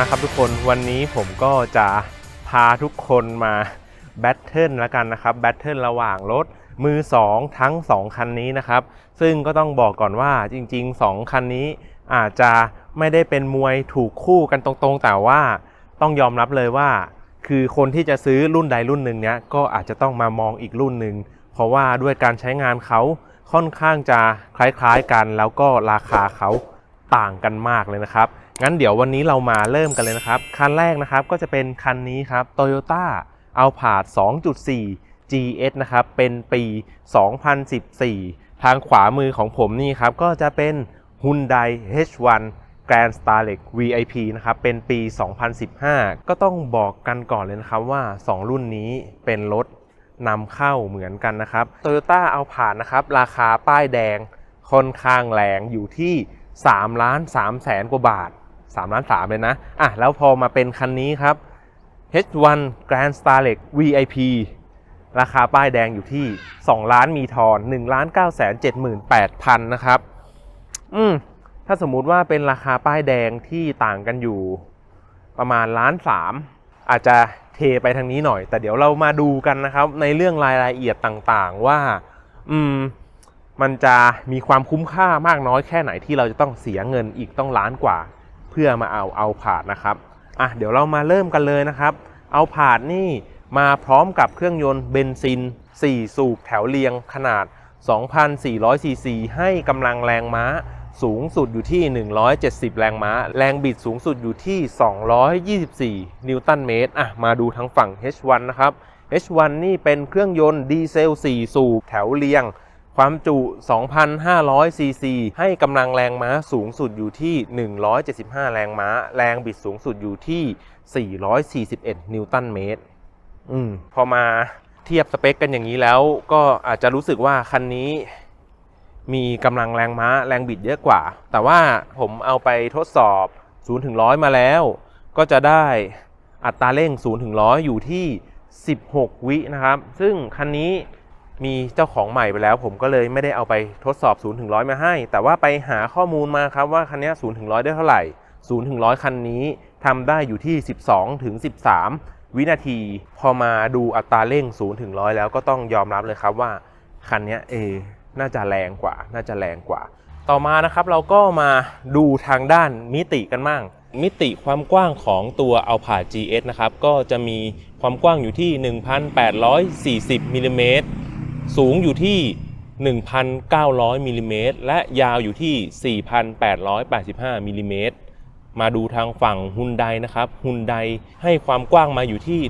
มาครับทุกคนวันนี้ผมก็จะพาทุกคนมาแบทเทิลแล้วกันนะครับแบทเทิลระหว่างรถมือ 2 ทั้ง 2 คันนี้นะครับ ซึ่งก็ต้องบอกก่อนว่าจริง ๆ 2 คันนี้อาจจะไม่ได้เป็นมวยถูกคู่กันตรงๆ แต่ว่าต้องยอมรับเลยว่า คือคนที่จะซื้อรุ่นใดรุ่นหนึ่งเนี้ยก็อาจจะต้องมามองอีกรุ่นหนึ่งเพราะว่าด้วยการใช้งานเขาค่อนข้างจะคล้ายๆกัน แล้วก็ราคาเขา ต่างกันมากเลยนะครับ งั้นเดี๋ยววันนี้เรามาเริ่มกันเลยนะครับ คันแรกนะครับก็จะเป็นคันนี้ครับ Toyota a l p a r d 2.4 GS นะครับ เป็นปี 2014 ทางขวามือของผมนี่ครับ ก็จะเป็น Hyundai H1 Grand Starlet VIP นะครับ เป็นปี 2015 ก็ต้องบอกกันก่อนเลยนะครับว่า 2 รุ่นนี้เป็นรถนำเข้าเหมือนกันนะครับ Toyota a l p a r d นะครับ ราคาป้ายแดงค่อนข้างแรงอยู่ที่ 3ล้าน3แสนกว่าบาท3ล้าน3เลยนะอะแล้วพอมาเป็นคันนี้ครับ H1 Grand Starlet VIP ราคาป้ายแดงอยู่ที่ 2 ล้านมีทอน1ล้าน9แสน78,000นะครับ อืม ถ้าสมมุติว่าเป็นราคาป้ายแดงที่ต่างกันอยู่ประมาณล้านสามอาจจะเทไปทางนี้หน่อย แต่เดี๋ยวเรามาดูกันนะครับ ในเรื่องรายละเอียดต่างๆว่า อืม มันจะมีความคุ้มค่ามากน้อยแค่ไหนที่เราจะต้องเสียเงินอีกต้องล้านกว่า เพื่อมาเอาเอาผาดนะครับอะเดี๋ยวเรามาเริ่มกันเลยนะครับ เอาผาดนี่มาพร้อมกับเครื่องยนต์เบนซิน 4 สูบแถวเรียงขนาด 2,400 ซีซี ให้กำลังแรงม้าสูงสุดอยู่ที่ 170 แรงม้า แรงบิดสูงสุดอยู่ที่ 224 นิวตันเมตรอะมาดูทางฝั่ง H1 นะครับ H1 นี่เป็นเครื่องยนต์ดีเซล 4 สูบแถวเรียง ความจุ 2,500 ซีซี ให้กำลังแรงม้าสูงสุดอยู่ที่ 175 แรงม้า แรงบิดสูงสุดอยู่ที่ 441 นิวตันเมตร อืม พอมาเทียบสเปคกันอย่างนี้แล้ว ก็อาจจะรู้สึกว่าคันนี้มีกำลังแรงม้าแรงบิดเยอะกว่า แต่ว่าผมเอาไปทดสอบ 0 ถึง 100 มาแล้ว ก็จะได้อัตราเร่ง 0 ถึง 100 อยู่ที่ 16 วินะครับ ซึ่งคันนี้ มีเจ้าของใหม่ไปแล้ว ผมก็เลยไม่ได้เอาไปทดสอบ0ถึง100มาให้ แต่ว่าไปหาข้อมูลมาครับว่าคันนี้0ถึง100ได้เท่าไหร่0ถึง100คันนี้ทำได้อยู่ที่ 12ถึง13 วินาที พอมาดูอัตราเร่ง0ถึง100แล้วก็ต้องยอมรับเลยครับว่าคันนี้เอน่าจะแรงกว่า น่าจะแรงกว่า ต่อมานะครับเราก็มาดูทางด้านมิติกันมั่งมิติความกว้างของตัว Alpha GS นะครับ ก็จะมีความกว้างอยู่ที่ 1,840มิลลิเมตร สูงอยู่ที่ 1,900มิลลิเมตรและยาวอยู่ที่ 4,885มิลลิเมตรมาดูทางฝั่งฮุนไดนะครับฮุนไดให้ความกว้างมาอยู่ที่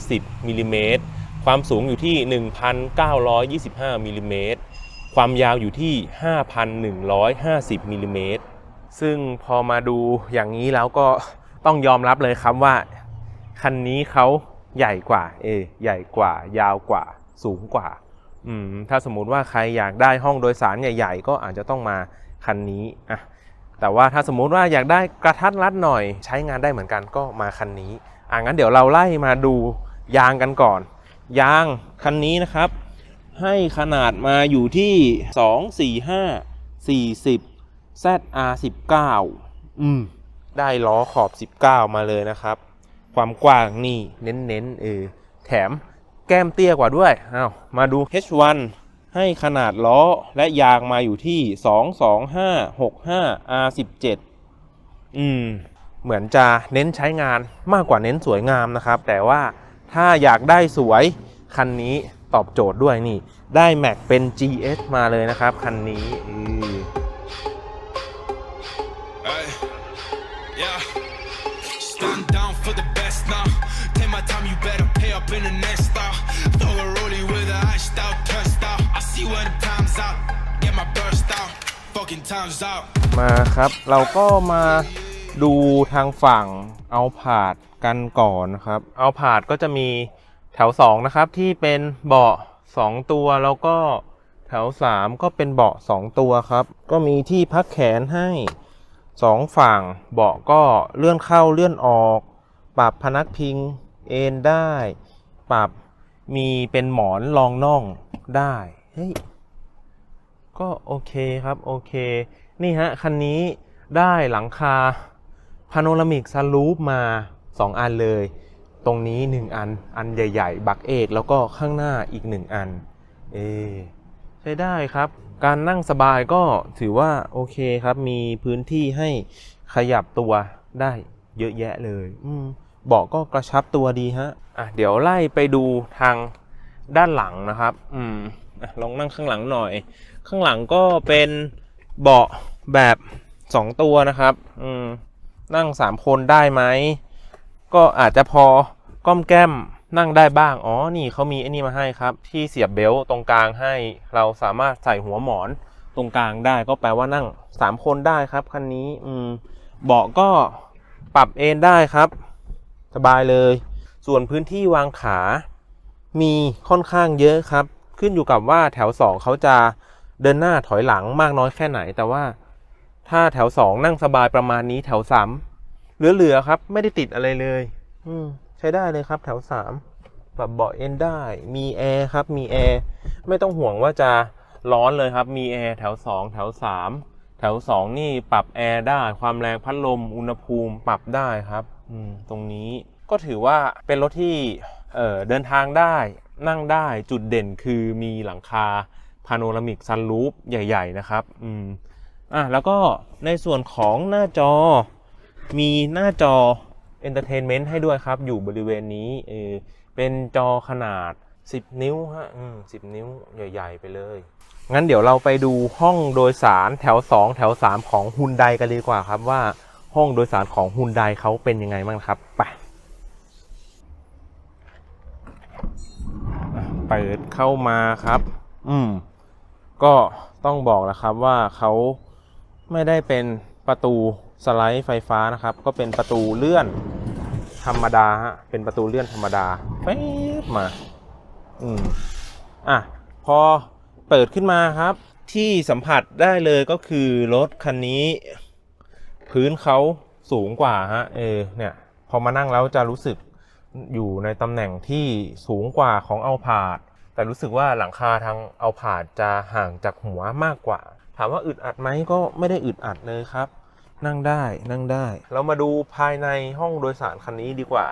1,920มิลลิเมตรความสูงอยู่ที่ 1,925มิลลิเมตรความยาวอยู่ที่ 5,150มิลลิเมตรซึ่งพอมาดูอย่างนี้แล้วก็ต้องยอมรับเลยครับว่า คันนี้เขาใหญ่กว่า เอ ใหญ่กว่ายาวกว่า สูงกว่า อืมถ้าสมมุติว่าใครอยากได้ห้องโดยสารใหญ่ ๆ ก็อาจจะต้องมาคันนี้อะแต่ว่าถ้าสมมุติว่าอยากได้กระทัดรัดหน่อย ใช้งานได้เหมือนกันก็มาคันนี้อะงั้นเดี๋ยวเราไล่มาดูยางกันก่อน ยางคันนี้นะครับ ให้ขนาดมาอยู่ที่ 2 4 5 40 ZR 19 อืมได้ล้อขอบ 19 มาเลยนะครับ ความกว้างนี่เน้นๆเออแถม แก้มเตี้ยกว่าด้วยอ้าวมาดู H1 ให้ขนาดล้อและยางมาอยู่ที่ 22565 R17 อืม เหมือนจะเน้นใช้งานมากกว่าเน้นสวยงามนะครับ แต่ว่าถ้าอยากได้สวยคันนี้ตอบโจทย์ด้วยนี่ ได้แม็กเป็น GS มาเลยนะครับ คันนี้อือ Ay, yeah. มาครับ เราก็มาดูทางฝั่งเอาผาดกันก่อนนะครับ เอาผาดก็จะมีแถว 2 นะครับ ที่เป็นเบาะ 2 ตัวแล้วก็แถว 3 ก็เป็นเบาะ 2 ตัวครับ ก็มีที่พักแขนให้ 2 ฝั่ง เบาะก็เลื่อนเข้าเลื่อนออก ปรับพนักพิงเอนได้ ปรับมีเป็นหมอนรองน่องได้ เฮ้ย ก็โอเคครับโอเค นี่ฮะ คันนี้ได้หลังคาพาโนรามิกซันรูฟมา 2 อันเลย ตรงนี้ 1 อัน อันใหญ่ ๆ บักเอก แล้วก็ข้างหน้าอีก 1 อัน เอใช้ได้ครับ การนั่งสบายก็ถือว่าโอเคครับ มีพื้นที่ให้ขยับตัวได้เยอะแยะเลย อืมเบาะก็กระชับตัวดีฮะ อะ เดี๋ยวไล่ไปดูทางด้านหลังนะครับ อืม ลองนั่งข้างหลังหน่อย ข้างหลังก็เป็นเบาะแบบสองตัวนะครับ อืม นั่งสามคนได้ไหม ก็อาจจะพอก้อมแก้มนั่งได้บ้าง อ๋อ นี่เขามีไอ้นี่มาให้ครับ ที่เสียบเบลต์ตรงกลางให้ เราสามารถใส่หัวหมอนตรงกลางได้ ก็แปลว่านั่งสามคนได้ครับคันนี้ อืม เบาะก็ปรับเอนได้ครับ สบายเลย ส่วนพื้นที่วางขา มีค่อนข้างเยอะครับ ขึ้นอยู่กับว่าแถว 2 เขาจะเดินหน้าถอยหลังมากน้อยแค่ไหน แต่ว่าถ้าแถว 2 นั่งสบายประมาณนี้แถว 3 เหลือๆครับ ไม่ได้ติดอะไรเลย อืใช้ได้เลยครับ แถว3ปรับเบาะเอนได้ มีแอร์ครับ มีแอร์ไม่ต้องห่วงว่าจะร้อนเลยครับ มีแอร์แถว 2 แถว 3 แถว 2 นี่ปรับแอร์ได้ ความแรงพัดลม อุณหภูมิปรับได้ครับ อืม ตรงนี้ก็ถือว่าเป็นรถที่เเดินทางได้ นั่งได้จุดเด่นคือมีหลังคาพาโนรามิกซันรูฟใหญ่ ๆ นะครับอืมอะแล้วก็ในส่วนของหน้าจอมีหน้าจอ Entertainment ให้ด้วยครับ อยู่บริเวณนี้เออเป็นจอขนาด 10 นิ้วฮะอืม10นิ้วใหญ่ ๆ ไปเลย งั้นเดี๋ยวเราไปดูห้องโดยสารแถว 2 แถว 3 ของฮุนไดกันเลยดีกว่าครับว่าห้องโดยสารของฮุนไดเขาเป็นยังไงบ้างครับไปอะ เปิดเข้ามาครับ อืม ก็ต้องบอกแล้วครับว่าเขาไม่ได้เป็นประตูสไลด์ไฟฟ้านะครับ ก็เป็นประตูเลื่อนธรรมดาฮะ เป็นประตูเลื่อนธรรมดาป๊บมา อืม อะ พอเปิดขึ้นมาครับ ที่สัมผัสได้เลยก็คือรถคันนี้ พื้นเขาสูงกว่าฮะ เออ เนี่ย พอมานั่งแล้วจะรู้สึก อยู่ในตำแหน่งที่สูงกว่าของเอาผาด แต่รู้สึกว่าหลังคาทางเอาผาดจะห่างจากหัวมากกว่า ถามว่าอึดอัดไหมก็ไม่ได้อึดอัดเลยครับ นั่งได้นั่งได้ เรามาดูภายในห้องโดยสารคันนี้ดีกว่า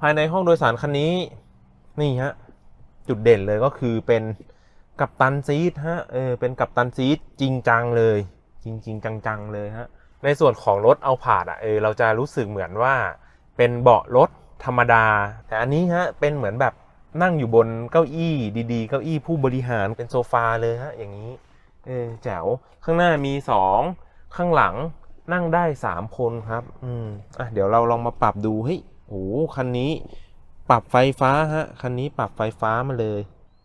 ภายในห้องโดยสารคันนี้ นี่ฮะจุดเด่นเลยก็คือเป็นกัปตันซีทฮะเออเป็นกัปตันซีทจริงจังเลย จริงจริงจังๆเลยฮะในส่วนของรถเอาผาดอะเออเราจะรู้สึกเหมือนว่าเป็นเบาะรถ ธรรมดา แต่อันนี้ฮะเป็นเหมือนแบบนั่งอยู่บนเก้าอี้ดีๆ เก้าอี้ผู้บริหารเป็นโซฟาเลยฮะอย่างนี้เออแจ๋วข้างหน้ามีสองข้างหลังนั่งได้สามคนครับ อืมอะเดี๋ยวเราลองมาปรับดูเฮ้ยโอ้หคันนี้ ปรับไฟฟ้าฮะคันนี้ปรับไฟฟ้ามาเลย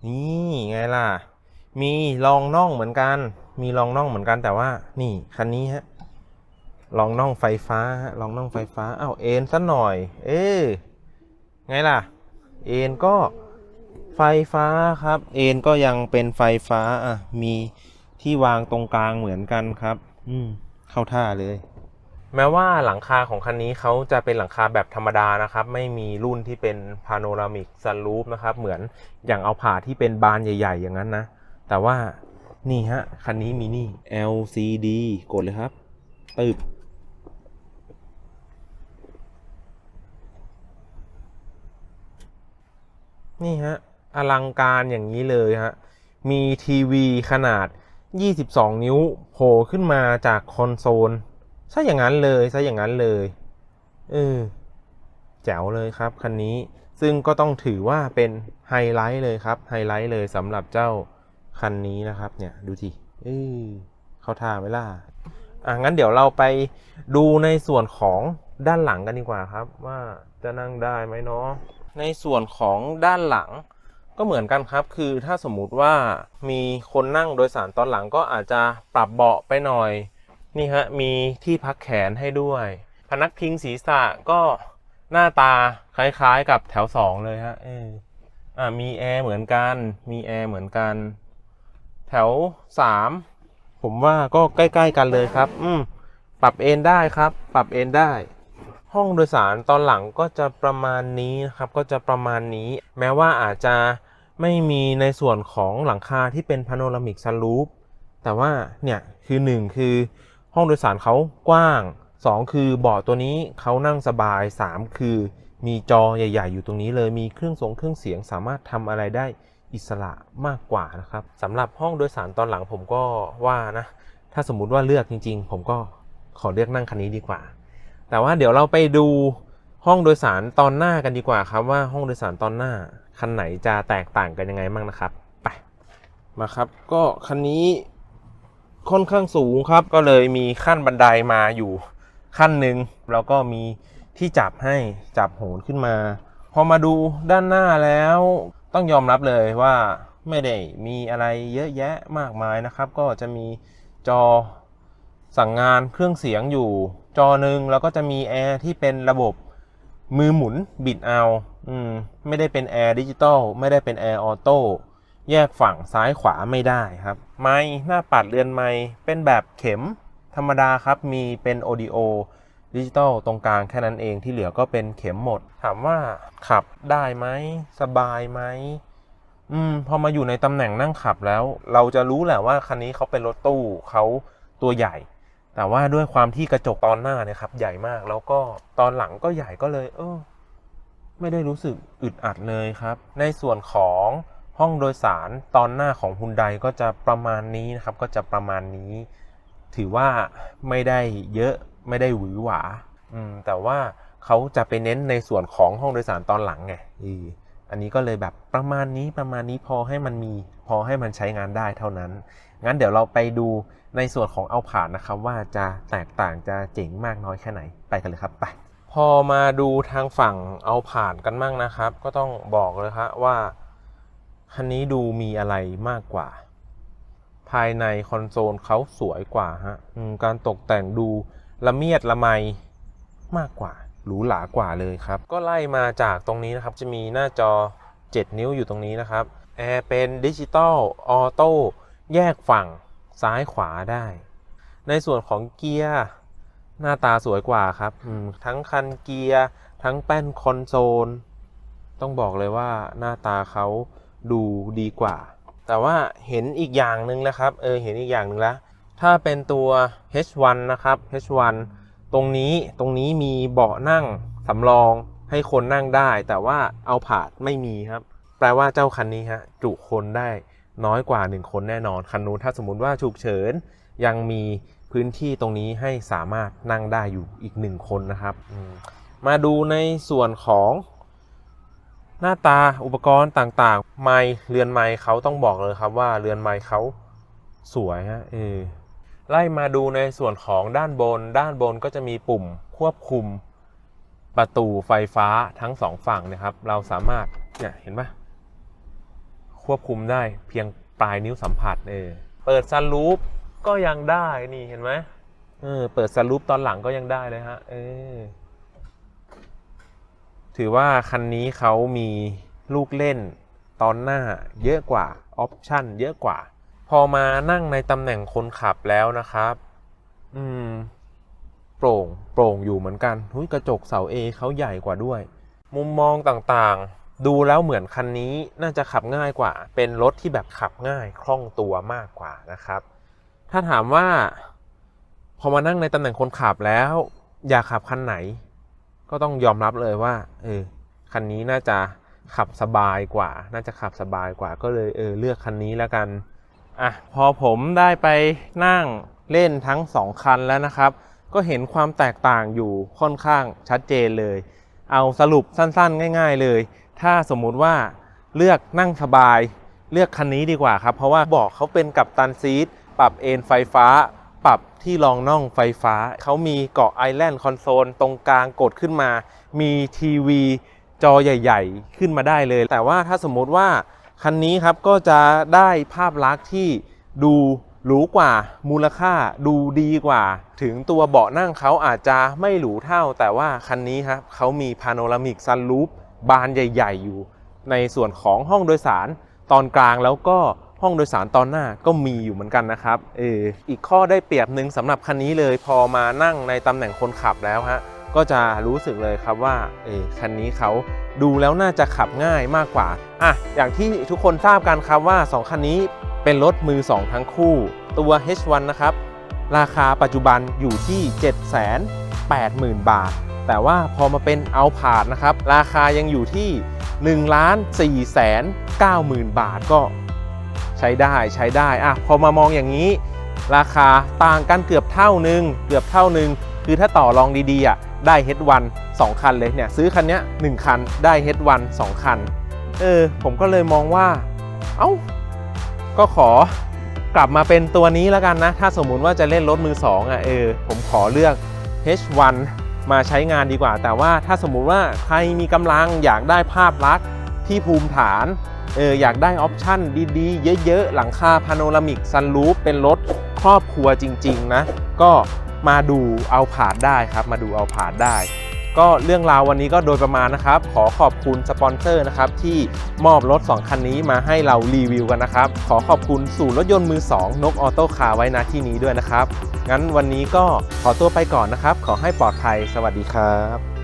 นี่ไงล่ะ มีรองน่องเหมือนกัน มีรองน่องเหมือนกันแต่ว่า นี่คันนี้ฮะ รองน่องไฟฟ้าฮะรองน่องไฟฟ้าอ้าวเอ็นซะหน่อย เอ๊ะไงล่ะ เอ็นก็ไฟฟ้าครับ เอ็นก็ยังเป็นไฟฟ้าอะมีที่วางตรงกลางเหมือนกันครับ อืมเข้าท่าเลย แม้ว่าหลังคาของคันนี้เขาจะเป็นหลังคาแบบธรรมดานะครับ ไม่มีรุ่นที่เป็นพาโนรามิกซันรูฟนะครับ เหมือนอย่างเอาผ่าที่เป็นบานใหญ่ ๆ อย่างนั้นนะ แต่ว่านี่ฮะ คันนี้มีนี่ LCD กดเลยครับตึบ นี่ฮะ อลังการอย่างนี้เลยฮะ มีทีวีขนาด 22 นิ้วโผล่ขึ้นมาจากคอนโซลซะอย่างนั้นเลยซะอย่างนั้นเลยเออแจ๋วเลยครับคันนี้ซึ่งก็ต้องถือว่าเป็นไฮไลท์เลยครับ ไฮไลท์เลยสำหรับเจ้าคันนี้นะครับเนี่ยดูทีเออเข้าท่าไหมล่ะอะงั้นเดี๋ยวเราไปดูในส่วนของด้านหลังกันดีกว่าครับ ว่าจะนั่งได้ไหมเนาะ ในส่วนของด้านหลังก็เหมือนกันครับ คือถ้าสมมุติว่ามีคนนั่งโดยสารตอนหลังก็อาจจะปรับเบาะไปหน่อย นี่ฮะ มีที่พักแขนให้ด้วย พนักพิงศีรษะก็หน้าตาคล้ายๆกับแถวสองเลยฮะเอออ่ามีแอร์เหมือนกัน มีแอร์เหมือนกัน แถวสามผมว่าก็ใกล้ ๆ กันเลยครับ อืมปรับเอนได้ครับ ปรับเอนได้ ห้องโดยสารตอนหลังก็จะประมาณนี้นะครับ ก็จะประมาณนี้ แม้ว่าอาจจะไม่มีในส่วนของหลังคาที่เป็นพาโนรามิกซันรูฟแต่ว่าเนี่ยคือหนึ่งคือห้องโดยสารเขากว้าง 2 คือเบาะตัวนี้เขานั่งสบาย 3 คือมีจอใหญ่ ๆ อยู่ตรงนี้เลยมีเครื่องทรงเครื่องเสียงสามารถทำอะไรได้อิสระมากกว่านะครับสำหรับห้องโดยสารตอนหลังผมก็ว่านะ ถ้าสมมุติว่าเลือกจริง ๆ ผมก็ขอเลือกนั่งคันนี้ดีกว่า แต่ว่าเดี๋ยวเราไปดูห้องโดยสารตอนหน้ากันดีกว่าครับว่าห้องโดยสารตอนหน้า คันไหนจะแตกต่างกันยังไงบ้างนะครับไปมาครับก็คันนี้ค่อนข้างสูงครับก็เลยมีขั้นบันไดมาอยู่ขั้นหนึ่งแล้วก็มีที่จับให้จับโหนขึ้นมา พอมาดูด้านหน้าแล้วต้องยอมรับเลยว่าไม่ได้มีอะไรเยอะแยะมากมายนะครับ ก็จะมีจอ สั่งงานเครื่องเสียงอยู่จอหนึ่งแล้วก็จะมีแอร์ที่เป็นระบบมือหมุนบิดเอาอืมไม่ได้เป็นแอร์ดิจิตอลไม่ได้เป็นแอร์ออโต้แยกฝั่งซ้ายขวาไม่ได้ครับ ไม้หน้าปัดเรือนไม้เป็นแบบเข็มธรรมดาครับ มีเป็นโอดิโอดิจิตอลตรงกลางแค่นั้นเองที่เหลือก็เป็นเข็มหมด ถามว่าขับได้ไหมสบายไหมอืมพอมาอยู่ในตำแหน่งนั่งขับแล้ว เราจะรู้แหละว่าคันนี้เขาเป็นรถตู้เขาตัวใหญ่ แต่ว่าด้วยความที่กระจกตอนหน้าเนี่ยครับใหญ่มากแล้วก็ตอนหลังก็ใหญ่ก็เลย เออ ไม่ได้รู้สึกอึดอัดเลยครับ ในส่วนของห้องโดยสารตอนหน้าของฮุนไดก็จะประมาณนี้นะครับ ก็จะประมาณนี้ ถือว่าไม่ได้เยอะไม่ได้หวือหวา อืม แต่ว่าเขาจะไปเน้นในส่วนของห้องโดยสารตอนหลังไงอื อันนี้ก็เลยแบบประมาณนี้ประมาณนี้พอให้มันมีพอให้มันใช้งานได้เท่านั้น งั้นเดี๋ยวเราไปดูในส่วนของเอาผ่านนะครับ ว่าจะแตกต่างจะเจ๋งมากน้อยแค่ไหนไปกันเลยครับไปพอมาดูทางฝั่งเอาผ่านกันบ้างนะครับ ก็ต้องบอกเลยครับว่าคันนี้ดูมีอะไรมากกว่า ภายในคอนโซลเขาสวยกว่าฮะการตกแต่งดูละเมียดละไมมากกว่า หรูหรากว่าเลยครับ ก็ไล่มาจากตรงนี้นะครับ จะมีหน้าจอ 7 นิ้วอยู่ตรงนี้นะครับแอร์เป็นดิจิตอลออโต้แยกฝั่งซ้ายขวาได้ ในส่วนของเกียร์หน้าตาสวยกว่าครับทั้งคันเกียร์ทั้งแป้นคอนโซล ต้องบอกเลยว่าหน้าตาเขาดูดีกว่า แต่ว่าเห็นอีกอย่างหนึ่งนะครับ เออเห็นอีกอย่างหนึ่งล้วถ้าเป็นตัว H1 นะครับ H1 ตรงนี้ตรงนี้มีเบาะนั่งสำรองให้คนนั่งได้ แต่ว่าเอาผาดไม่มีครับ แปลว่าเจ้าคันนี้ฮะจุคนได้น้อยกว่า 1 คนแน่นอนคันนู้นถ้าสมมติว่าฉุกเฉินยังมีพื้นที่ตรงนี้ให้สามารถนั่งได้อยู่อีก 1 คนนะครับมมาดูในส่วนของหน้าตาอุปกรณ์ต่างๆ ไม้เรือนไม้เขาต้องบอกเลยครับว่าเรือนไม้เขาสวยฮะเออ ไล่มาดูในส่วนของด้านบน ด้านบนก็จะมีปุ่มควบคุมประตูไฟฟ้าทั้งสองฝั่งนะครับ เราสามารถเนี่ยเห็นปะควบคุมได้เพียงปลายนิ้วสัมผัสเออเปิดซันรูปก็ยังได้นี่เห็นไหมเออเปิดซันรูปตอนหลังก็ยังได้เลยฮะเออถือว่าคันนี้เขามีลูกเล่นตอนหน้าเยอะกว่าออปชั่นเยอะกว่า พอมานั่งในตำแหน่งคนขับแล้วนะครับ อืม โปร่ง โปร่งอยู่เหมือนกันหุยกระจกเสา A เขาใหญ่กว่าด้วย มุมมองต่างๆ ดูแล้วเหมือนคันนี้น่าจะขับง่ายกว่า เป็นรถที่แบบขับง่ายคล่องตัวมากกว่านะครับ ถ้าถามว่า พอมานั่งในตำแหน่งคนขับแล้ว อยากขับคันไหน ก็ต้องยอมรับเลยว่า เออ คันนี้น่าจะขับสบายกว่า น่าจะขับสบายกว่า ก็เลยเออเลือกคันนี้แล้วกัน อะพอผมได้ไปนั่งเล่นทั้งสองคันแล้วนะครับ ก็เห็นความแตกต่างอยู่ค่อนข้างชัดเจนเลย เอาสรุปสั้นๆ ง่ายๆเลย ถ้าสมมุติว่าเลือกนั่งสบาย เลือกคันนี้ดีกว่าครับ เพราะว่าบอกเขาเป็นกับตันซีทปรับเอนไฟฟ้า ปรับที่รองน่องไฟฟ้า เขามีเกาะไอแลนด์คอนโซลตรงกลางกดขึ้นมา มีทีวีจอใหญ่ ๆ ขึ้นมาได้เลย แต่ว่าถ้าสมมติว่า คันนี้ครับก็จะได้ภาพลักษณ์ที่ดูหรูกว่ามูลค่าดูดีกว่า ถึงตัวเบาะนั่งเขาอาจจะไม่หรูเท่า แต่ว่าคันนี้ครับเขามีพาโนรามิกซันรูฟบานใหญ่ ๆ อยู่ ในส่วนของห้องโดยสารตอนกลางแล้วก็ห้องโดยสารตอนหน้าก็มีอยู่เหมือนกันนะครับเอออีกข้อได้เปรียบหนึ่งสำหรับคันนี้เลยพอมานั่งในตำแหน่งคนขับแล้วฮะ ก็จะรู้สึกเลยครับว่าเออคันนี้เขาดูแล้วน่าจะขับง่ายมากกว่าอะอย่างที่ทุกคนทราบกันครับว่า 2 คันนี้เป็นรถมือ 2 ทั้งคู่ ตัว H1 นะครับ ราคาปัจจุบันอยู่ที่ 780,000 บาท แต่ว่าพอมาเป็นเอาผาดนะครับ ราคายังอยู่ที่1ล้าน4แสน9หมื่นบาทก็ใช้ได้ใช้ได้อะพอมามองอย่างนี้ ราคาต่างกันเกือบเท่านึง เกือบเท่านึง คือถ้าต่อรองดีๆอะได้ H1 2 คันเลยเนี่ยซื้อคันเนี้ย1คันได้ H1 2 คัน เออ ผมก็เลยมองว่า เอ้า ก็ขอกลับมาเป็นตัวนี้แล้วกันนะ ถ้าสมมุติว่าจะเล่นรถมือ2อะเออ ผมขอเลือก H1 มาใช้งานดีกว่า แต่ว่าถ้าสมมุติว่าใครมีกำลังอยากได้ภาพลักษณ์ที่ภูมิฐานเอออยากได้ออปชั่นดีๆ เยอะๆ หลังคาพาโนรามิกซันรูฟเป็นรถครอบครัวจริง ๆ นะ ก็ มาดูเอาผาดได้ครับ มาดูเอาผาดได้ ก็เรื่องราววันนี้ก็โดยประมาณนะครับ ขอขอบคุณสปอนเซอร์นะครับ ที่มอบรถ 2 คันนี้มาให้เรารีวิวกันนะครับ ขอขอบคุณสู่รถยนต์มือ 2 นกออโต้คาร์ไว้นะที่นี้ด้วยนะครับ งั้นวันนี้ก็ขอตัวไปก่อนนะครับ ขอให้ปลอดภัยสวัสดีครับ